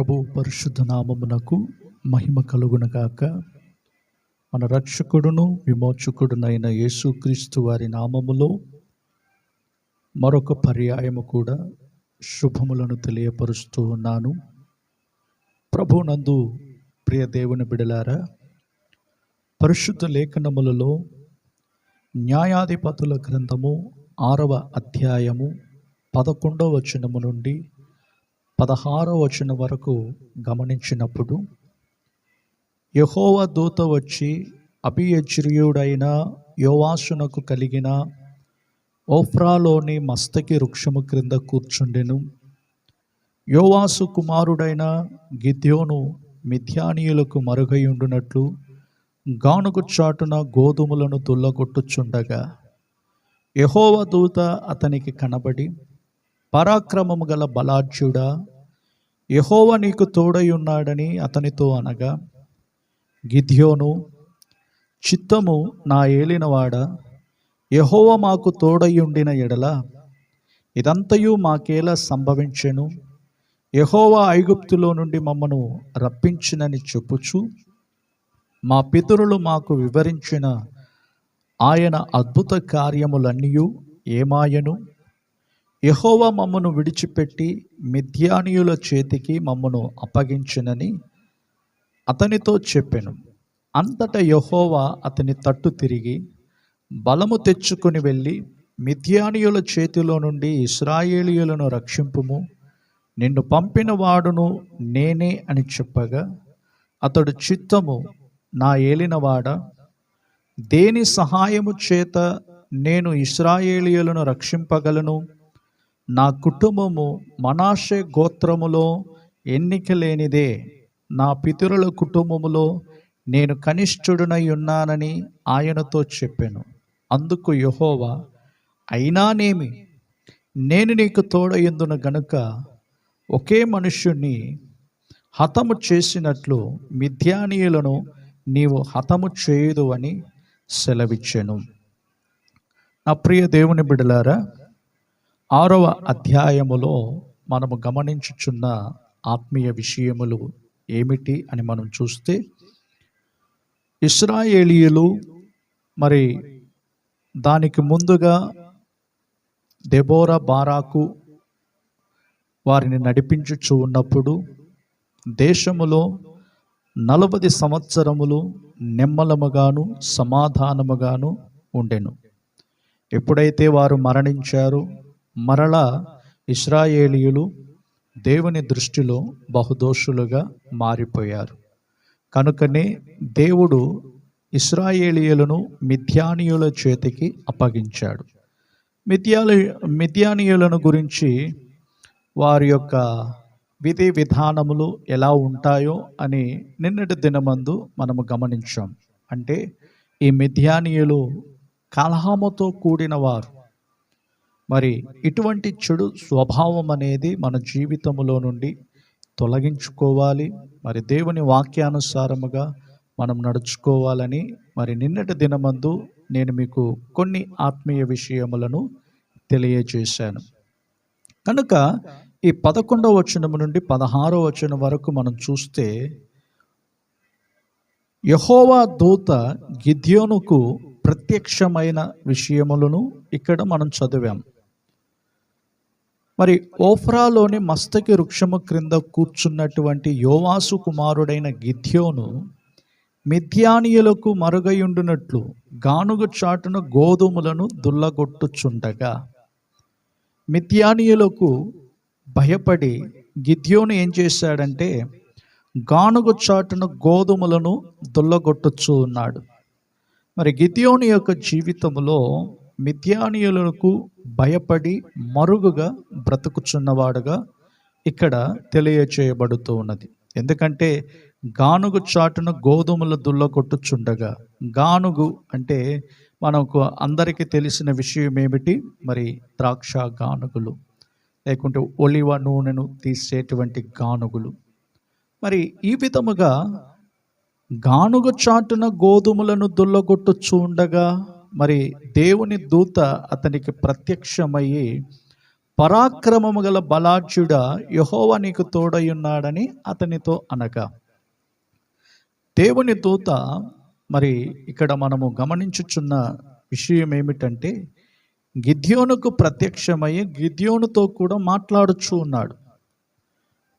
ప్రభు పరిశుద్ధ నామమునకు మహిమ కలుగునగాక. మన రక్షకుడును విమోచకుడునైన యేసుక్రీస్తు వారి నామములో మరొక పర్యాయము కూడా శుభములను తెలియపరుస్తూ ఉన్నాను. ప్రభునందు ప్రియ దేవుని బిడలారా పరిశుద్ధ లేఖనములలో న్యాయాధిపతుల గ్రంథము ఆరవ అధ్యాయము పదకొండవ వచనము నుండి పదహారో వచనం వరకు గమనించినప్పుడు యహోవ దూత వచ్చి అభియజ్రియుడైన యోవాసునకు కలిగిన ఓఫ్రాలోని మస్తకి వృక్షము క్రింద కూర్చుండెను. యోవాసు కుమారుడైన గిద్యోను మిథ్యానీయులకు మరుగయుండునట్లు గానుగు చాటున గోధుమలను దుల్లగొట్టుచుండగా యహోవ దూత అతనికి కనబడి పరాక్రమము గల బలాఢ్యుడా యహోవ నీకు తోడై ఉన్నాడని అతనితో అనగా గిద్యోను చిత్తము నా ఏలినవాడ యహోవ మాకు తోడయ్యుండిన ఎడల ఇదంతయు మాకేలా సంభవించెను? యహోవ ఐగుప్తులో నుండి మమ్మను రప్పించినని చెప్పుచు మా పితరులు మాకు వివరించిన ఆయన అద్భుత కార్యములన్నీ ఏమాయను? యహోవ మమ్మను విడిచిపెట్టి మిథ్యానీయుల చేతికి మమ్మను అప్పగించినని అతనితో చెప్పెను. అంతట యహోవా అతని తట్టు తిరిగి బలము తెచ్చుకొని వెళ్ళి మిథ్యానీయుల చేతిలో నుండి ఇస్రాయేలీయులను రక్షింపుము. నిన్ను పంపిన వాడును నేనే అని చెప్పగా అతడు చిత్తము నా ఏలినవాడ దేని సహాయము చేత నేను ఇస్రాయేలీయులను రక్షింపగలను? నా కుటుంబము మనాషే గోత్రములో ఎన్నిక లేనిదే నా పితరుల కుటుంబములో నేను కనిష్ఠుడునై ఉన్నానని ఆయనతో చెప్పాను. అందుకు యహోవా అయినానేమి? నేను నీకు తోడయ్యందున గనుక ఒకే మనుష్యుణ్ణి హతము చేసినట్లు మిథ్యానీయులను నీవు హతము చేయదు అని సెలవిచ్చాను. నా ప్రియ దేవుని బిడలారా ఆరవ అధ్యాయములో మనము గమనించుచున్న ఆత్మీయ విషయములు ఏమిటి అని మనం చూస్తే ఇస్రాయేలీయులు మరి దానికి ముందుగా దెబోరా బారాకు వారిని నడిపించుచు ఉన్నప్పుడు దేశములో నలభై సంవత్సరములు నెమ్మలముగాను సమాధానముగాను ఉండెను. ఎప్పుడైతే వారు మరణించారు మరలా ఇస్రాయేలీయులు దేవుని దృష్టిలో బహుదోషులుగా మారిపోయారు. కనుకనే దేవుడు ఇస్రాయేలీయులను మిథ్యానీయుల చేతికి అప్పగించాడు. మిథ్యాలు మిథ్యానీయులను గురించి వారి యొక్క విధి విధానములు ఎలా ఉంటాయో అని నిన్నటి దినమందు మనము గమనించాం. అంటే ఈ మిథ్యానీయులు కలహముతో కూడిన వారు. మరి ఇటువంటి చెడు స్వభావం అనేది మన జీవితంలో నుండి తొలగించుకోవాలి. మరి దేవుని వాక్యానుసారముగా మనం నడుచుకోవాలని మరి నిన్నటి దినమందు నేను మీకు కొన్ని ఆత్మీయ విషయములను తెలియజేశాను. కనుక ఈ పదకొండవ వచనం నుండి పదహారో వచనం వరకు మనం చూస్తే యహోవా దూత గిద్యోనుకు ప్రత్యక్షమైన విషయములను ఇక్కడ మనం చదివాం. మరి ఓఫ్రాలోని మస్తకి వృక్షము క్రింద కూర్చున్నటువంటి యోవాసు కుమారుడైన గిద్యోను మిథ్యానీయులకు మరుగయుండునట్లు గానుగ చాటున గోధుమలను దుల్లగొట్టుచుండగా. మిథ్యానీయులకు భయపడి గిద్యోను ఏం చేశాడంటే గానుగ చాటున గోధుమలను దుల్లగొట్టుచు ఉన్నాడు. మరి గిద్యోని యొక్క జీవితంలో మిథ్యానీయులకు భయపడి మరుగుగా బ్రతుకుచున్నవాడుగా ఇక్కడ తెలియచేయబడుతూ ఉన్నది. ఎందుకంటే గానుగు చాటున గోధుమల దుల్ల కొట్టుచుండగా గానుగు అంటే మనకు అందరికీ తెలిసిన విషయం ఏమిటి? మరి ద్రాక్ష గానుగులు లేకుంటే ఒలివ నూనెను తీసేటువంటి గానుగులు. మరి ఈ విధముగా గానుగ చాటున గోధుమలను దుల్లగొట్టుచు ఉండగా మరి దేవుని దూత అతనికి ప్రత్యక్షమయ్యి పరాక్రమము గల బలాఢ్యుడ యహోవ నీకు తోడయ్యున్నాడని అతనితో అనగా దేవుని దూత మరి ఇక్కడ మనము గమనించుచున్న విషయం ఏమిటంటే గిద్యోనుకు ప్రత్యక్షమయ్యి గిద్యోనుతో కూడా మాట్లాడుచు ఉన్నాడు.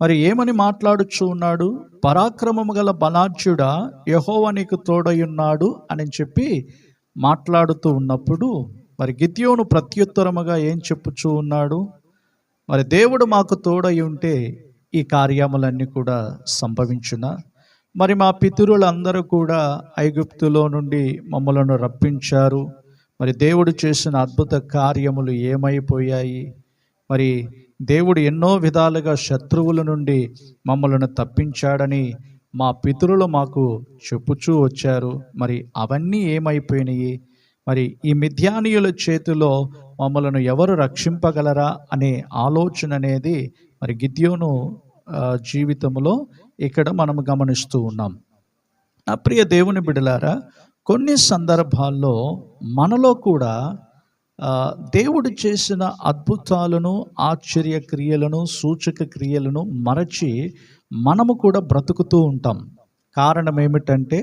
మరి ఏమని మాట్లాడుచు ఉన్నాడు? పరాక్రమము గల బలాఢ్యుడ యహోవ నీకు తోడయున్నాడు అని చెప్పి మాట్లాడుతూ ఉన్నప్పుడు మరి గిద్యోను ప్రత్యుత్తరముగా ఏం చెప్పుచూ ఉన్నాడు? మరి దేవుడు మాకు తోడై ఉంటే ఈ కార్యములన్నీ కూడా సంభవించునా? మరి మా పితరులందరూ కూడా ఐగుప్తులో నుండి మమ్మలను రప్పించారు. మరి దేవుడు చేసిన అద్భుత కార్యములు ఏమైపోయాయి? మరి దేవుడు ఎన్నో విధాలుగా శత్రువుల నుండి మమ్మలను తప్పించాడని మా పితరులు మాకు చెప్పుచూ వచ్చారు. మరి అవన్నీ ఏమైపోయినాయి? మరి ఈ మిథ్యానీయుల చేతిలో మమ్మలను ఎవరు రక్షింపగలరా? అనే ఆలోచన అనేది మరి గిద్యోను జీవితంలో ఇక్కడ మనం గమనిస్తూ ఉన్నాం. నా ప్రియ దేవుని బిడలారా కొన్ని సందర్భాల్లో మనలో కూడా దేవుడు చేసిన అద్భుతాలను ఆశ్చర్య క్రియలను సూచక క్రియలను మరచి మనము కూడా బ్రతుకుతూ ఉంటాం. కారణం ఏమిటంటే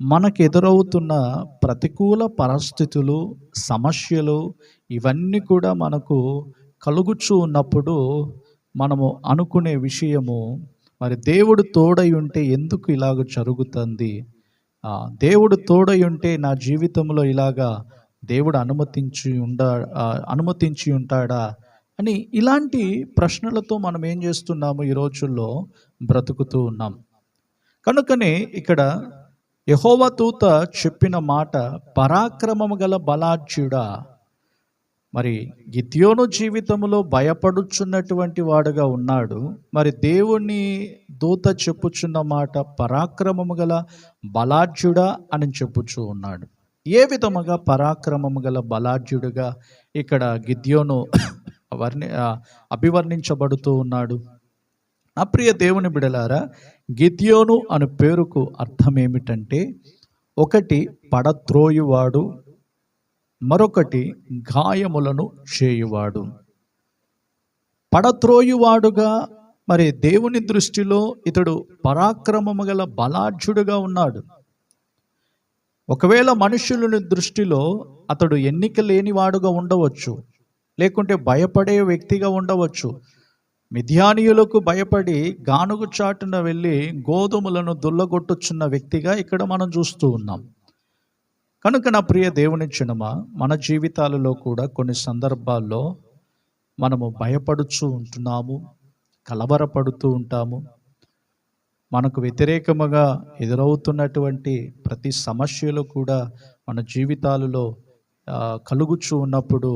మనకు ఎదురవుతున్న ప్రతికూల పరిస్థితులు సమస్యలు ఇవన్నీ కూడా మనకు కలుగుచూ ఉన్నప్పుడు మనము అనుకునే విషయము మరి దేవుడు తోడై ఉంటే ఎందుకు ఇలాగ జరుగుతుంది? దేవుడు తోడై ఉంటే నా జీవితంలో ఇలాగా దేవుడు అనుమతించి ఉండ అనుమతించి ఉంటాడా? అని ఇలాంటి ప్రశ్నలతో మనం ఏం చేస్తున్నాము ఈ రోజుల్లో? బ్రతుకుతూ ఉన్నాం. కనుకనే ఇక్కడ యహోవ దూత చెప్పిన మాట పరాక్రమము గల బలాఢ్యుడా మరి గిద్యోను జీవితంలో భయపడుచున్నటువంటి వాడుగా ఉన్నాడు. మరి దేవుని దూత చెప్పుచున్న మాట పరాక్రమము గల బలాఢ్యుడా అని చెప్పుచూ ఉన్నాడు. ఏ విధముగా పరాక్రమము గల బలాఢ్యుడుగా ఇక్కడ గిద్యోను వర్ణి అభివర్ణించబడుతూ ఉన్నాడు. నా ప్రియ దేవుని బిడలారా గిద్యోను అను పేరుకు అర్థం ఏమిటంటే ఒకటి పడత్రోయువాడు మరొకటి గాయములను చేయువాడు. పడత్రోయువాడుగా మరి దేవుని దృష్టిలో ఇతడు పరాక్రమము గల బలాఢ్యుడుగా ఉన్నాడు. ఒకవేళ మనుషులని దృష్టిలో అతడు ఎన్నిక లేనివాడుగా ఉండవచ్చు. లేకుంటే భయపడే వ్యక్తిగా ఉండవచ్చు. మిథ్యానీయులకు భయపడి గానుగు చాటున వెళ్ళి గోధుమలను దుల్లగొట్టుచున్న వ్యక్తిగా ఇక్కడ మనం చూస్తూ ఉన్నాం. కనుక నా ప్రియ దేవుని చినుమ మన జీవితాలలో కూడా కొన్ని సందర్భాల్లో మనము భయపడుచూ ఉంటున్నాము కలవరపడుతూ ఉంటాము. మనకు వ్యతిరేకముగా ఎదురవుతున్నటువంటి ప్రతి సమస్యలు కూడా మన జీవితాలలో కలుగుచూ ఉన్నప్పుడు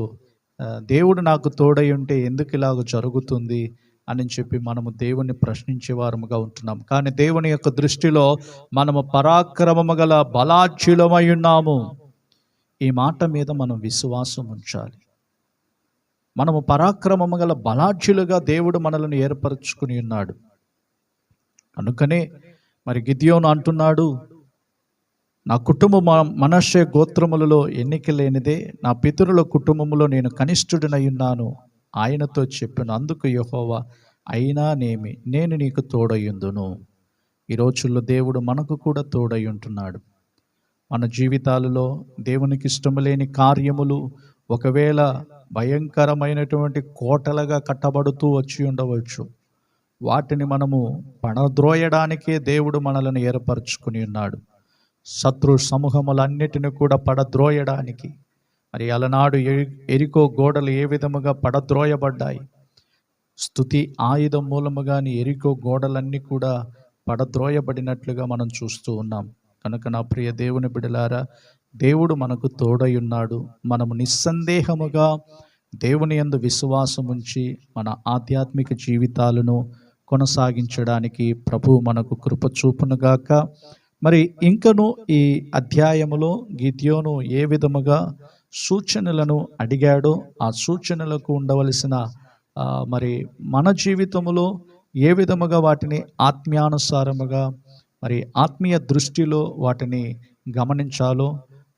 దేవుడు నాకు తోడై ఉంటే ఎందుకు ఇలాగ జరుగుతుంది అని చెప్పి మనము దేవుని ప్రశ్నించే వారముగా ఉంటున్నాం. కానీ దేవుని యొక్క దృష్టిలో మనము పరాక్రమము గల బలాచ్యులమై ఉన్నాము. ఈ మాట మీద మనం విశ్వాసం ఉంచాలి. మనము పరాక్రమము గల బలాఢ్యులుగా దేవుడు మనలను ఏర్పరచుకుని ఉన్నాడు. కనుకనే మరి గిద్యోను అంటున్నాడు నా కుటుంబం మనషే గోత్రములలో ఎన్నిక లేనిదే నా పితరుల కుటుంబములో నేను కనిష్ఠుడినై ఉన్నాను. ఆయనతో చెప్పిన అందుకు యహోవా అయినా నేమి నేను నీకు తోడయ్యుందును. ఈ రోజుల్లో దేవుడు మనకు కూడా తోడై ఉంటున్నాడు మన జీవితాలలో దేవునికి ఇష్టము లేని కార్యములు ఒకవేళ భయంకరమైనటువంటి కోటలుగా కట్టబడుతూ వచ్చి ఉండవచ్చు. వాటిని మనము పణద్రోయడానికే దేవుడు మనలను ఏర్పరచుకుని ఉన్నాడు. శత్రు సమూహములన్నిటిని కూడా పడద్రోయడానికి. మరి అలనాడు ఎరి- ఎరికో గోడలు ఏ విధముగా పడద్రోయబడ్డాయి? స్థుతి ఆయుధం మూలముగాని ఎరికో గోడలన్నీ కూడా పడద్రోయబడినట్లుగా మనం చూస్తూ ఉన్నాం. కనుక నా ప్రియ దేవుని బిడలారా దేవుడు మనకు తోడయున్నాడు మనము నిస్సందేహముగా దేవుని యందు విశ్వాసం ఉంచి మన ఆధ్యాత్మిక జీవితాలను కొనసాగించడానికి ప్రభువు మనకు కృప చూపునుగాక మరి ఇంకను ఈ అధ్యాయములో గిద్యోను ఏ విధముగా సూచనలను అడిగాడో ఆ సూచనలకు ఉండవలసిన మరి మన జీవితములో ఏ విధముగా వాటిని ఆత్మీయానుసారముగా మరి ఆత్మీయ దృష్టిలో వాటిని గమనించాలో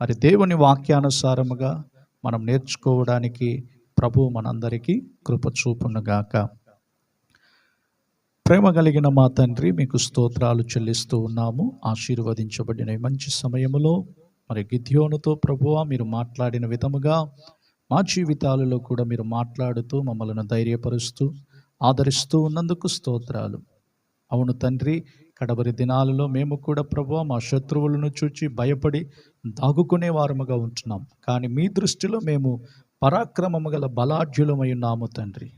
మరి దేవుని వాక్యానుసారముగా మనం నేర్చుకోవడానికి ప్రభు మనందరికీ కృప చూపునుగాక. ప్రేమ కలిగిన మా తండ్రి మీకు స్తోత్రాలు చెల్లిస్తూ ఉన్నాము. ఆశీర్వదించబడిన మంచి సమయములో మరి గిద్యోనుతో ప్రభువ మీరు మాట్లాడిన విధముగా మా జీవితాలలో కూడా మీరు మాట్లాడుతూ మమ్మల్ని ధైర్యపరుస్తూ ఆదరిస్తూ ఉన్నందుకు స్తోత్రాలు. అవును తండ్రి కడవరి దినాలలో మేము కూడా ప్రభు మా శత్రువులను చూచి భయపడి దాగుకునే వారముగా ఉంటున్నాం. కానీ మీ దృష్టిలో మేము పరాక్రమము గల బలాఢ్యులమై ఉన్నాము తండ్రి.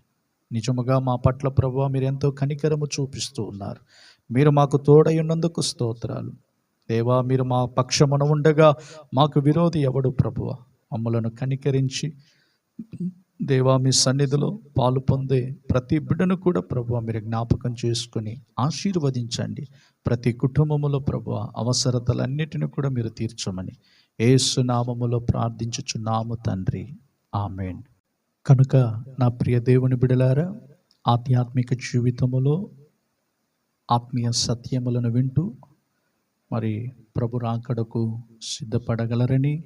నిజముగా మా పట్ల ప్రభు మీరు ఎంతో కనికరము చూపిస్తూ ఉన్నారు. మీరు మాకు తోడయ్యున్నందుకు స్తోత్రాలు. దేవా మీరు మా పక్షమున ఉండగా మాకు విరోధి ఎవడు ప్రభువ? మమ్మలను కనికరించి దేవా మీ సన్నిధిలో పాలు పొందే ప్రతి బిడ్డను కూడా ప్రభు మీరు జ్ఞాపకం చేసుకుని ఆశీర్వదించండి. ప్రతి కుటుంబములో ప్రభు అవసరతలన్నిటిని కూడా మీరు తీర్చమని ఏసునామములో ప్రార్థించుచున్నాము తండ్రి. ఆమెన్. కనుక నా ప్రియ దేవుని బిడలారా ఆధ్యాత్మిక జీవితములో ఆత్మీయ సత్యములను వింటూ మరి ప్రభు రాకడకు సిద్ధపడగలరని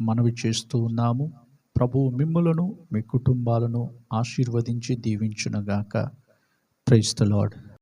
మనవి చేస్తూ ఉన్నాము. ప్రభు మిమ్మలను మీ కుటుంబాలను ఆశీర్వదించి దీవించునుగాక. Price lord